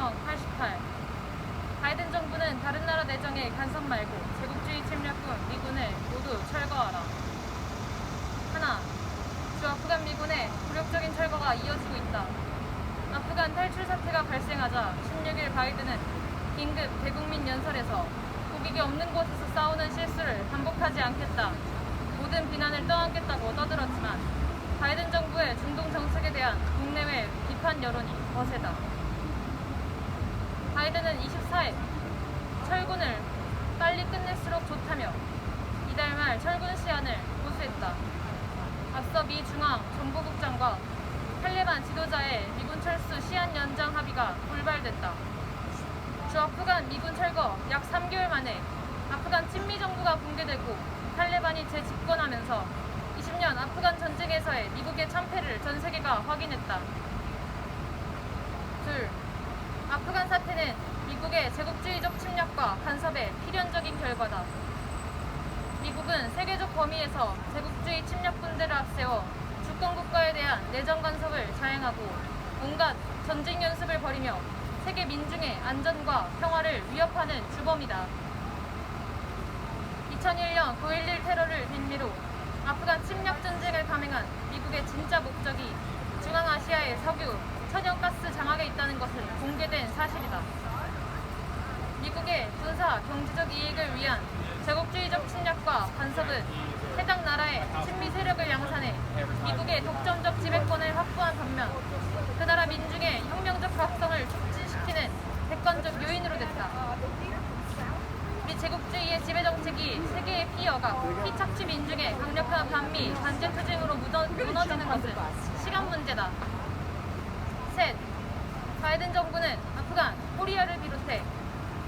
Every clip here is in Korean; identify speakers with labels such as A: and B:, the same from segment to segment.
A: 개평 88 바이든 정부는 다른 나라 내정에 간섭 말고 제국주의 침략군 미군을 모두 철거하라. 하나, 주 아프간 미군의 굴욕적인 철거가 이어지고 있다. 아프간 탈출 사태가 발생하자 16일 바이든은 긴급 대국민 연설에서 국익이 없는 곳에서 싸우는 실수를 반복하지 않겠다. 모든 비난을 떠안겠다고 떠들었지만 바이든 정부의 중동 정책에 대한 국내외 비판 여론이 거세다. 바이든은 24일 철군을 빨리 끝낼수록 좋다며 이달 말 철군 시한을 고수했다. 앞서 미 중앙 정보국장과 탈레반 지도자의 미군 철수 시한 연장 합의가 불발됐다. 주 아프간 미군 철거 약 3개월 만에 아프간 친미 정부가 붕괴되고 탈레반이 재집권하면서 20년 아프간 전쟁에서의 미국의 참패를 전 세계가 확인했다. 둘, 아프간 사태는 미국의 제국주의적 침략과 간섭의 필연적인 결과다. 미국은 세계적 범위에서 제국주의 침략군대를 앞세워 주권 국가에 대한 내정 간섭을 자행하고 온갖 전쟁 연습을 벌이며 세계 민중의 안전과 평화를 위협하는 주범이다. 2001년 9.11 테러를 빌미로 아프간 침략 전쟁을 감행한 미국의 진짜 목적이 중앙아시아의 석유, 천연가스 장악에 있다는 공개된 사실이다. 미국의 군사, 경제적 이익을 위한 제국주의적 침략과 간섭은 해당 나라의 친미 세력을 양산해 미국의 독점적 지배권을 확보한 반면 그 나라 민중의 혁명적 각성을 촉진시키는 객관적 요인으로 됐다. 우리 제국주의의 지배 정책이 세계에 피어가 피착취 민중의 강력한 반미 반제 투쟁으로 무너, 무너지는 것은 시간 문제다. 셋, 바이든 정부는 아프간, 코리아를 비롯해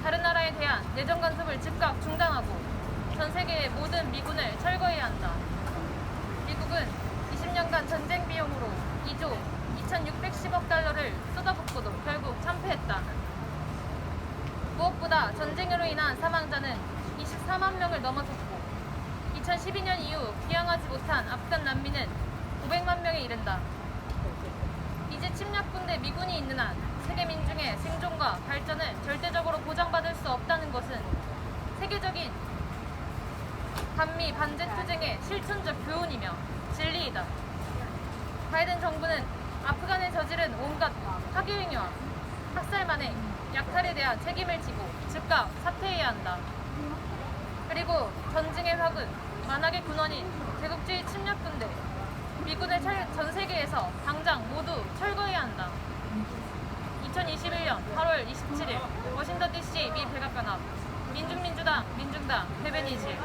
A: 다른 나라에 대한 내정 간섭을 즉각 중단하고 전 세계의 모든 미군을 철거해야 한다. 미국은 20년간 전쟁 비용으로 2조 2,610억 달러를 쏟아붓고도 결국 참패했다. 무엇보다 전쟁으로 인한 사망자는 24만 명을 넘어섰고 2012년 이후 귀향하지 못한 아프간 난민은 500만 명에 이른다. 이제 침략군대 미군이 있는 한 세계 민중의 생존과 발전을 절대적으로 보장받을 수 없다는 것은 세계적인 반미 반제 투쟁의 실천적 교훈이며 진리이다. 바이든 정부는 아프간에 저지른 온갖 파괴 행위와 학살만의 약탈에 대한 책임을 지고 즉각 사퇴해야 한다. 그리고 전쟁의 화근, 만악의 근원인 제국주의 침략군대, 미군을 철- 전 세계에서 당장 모두 철거해야 한다. 2021년 8월 27일 워싱턴 DC 미 백악관 앞 민중민주당 민중당 대변인실